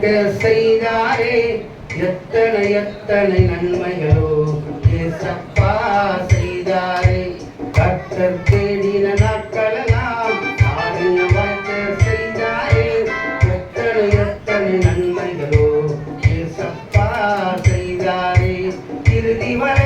செய்தாரே. எத்தனை எத்தனை நன்மைகளோ ஏசப்பா செய்தாரே. கத்தர் தேடின நாட்களெல்லாம் செய்தாரே. எத்தனை எத்தனை நன்மைகளோ ஏசப்பா செய்தாரே. இறுதி வரை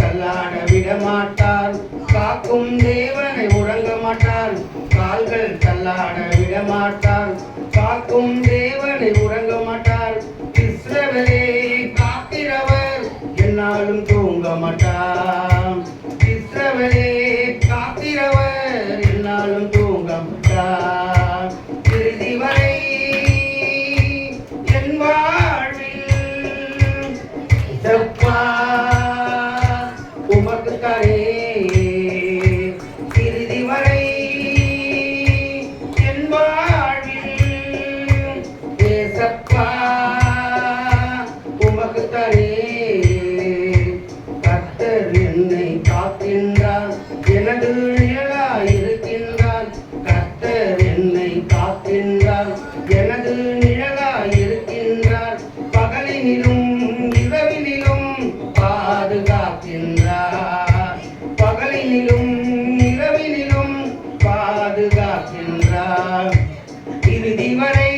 தள்ளாட விட மாட்டார் காக்கும் தேவனை உறங்க மாட்டார். கால்கள் தள்ளாட விட மாட்டார் காக்கும் தேவனை உறங்க மாட்டார். இஸ்ரவேலே காத்திரவர் என்னாலும் தூங்க மாட்டார். இஸ்ரவேலே காத்திரவர் என்னாலும் தூங்க மாட்டார். இறுதி வரை என் வாழ்வில் செப்பா உமக்கு தானே இறுதி வரை என் வாழ்வில் ஏசப்பா உமக்கு தானே என்னை காக்கின்றார் எனது நிழலாய் இருக்கின்றார் கத்தர் என்னை காக்கின்றார் எனது நிழலாய் இருக்கின்றார் பகலினிலும் வரை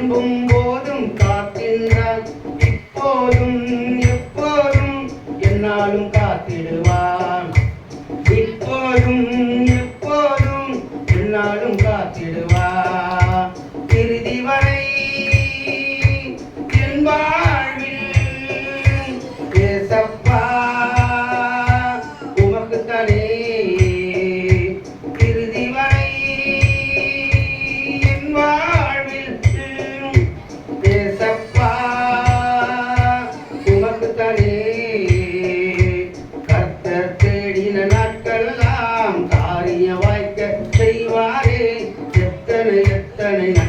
விரும்பும் போதும் காக்கின்றார் இப்போதும் எப்போதும் என்னாலும் காத்திடுவார் இப்போதும் எப்போதும் என்னாலும் காத்திடுவார் Sony.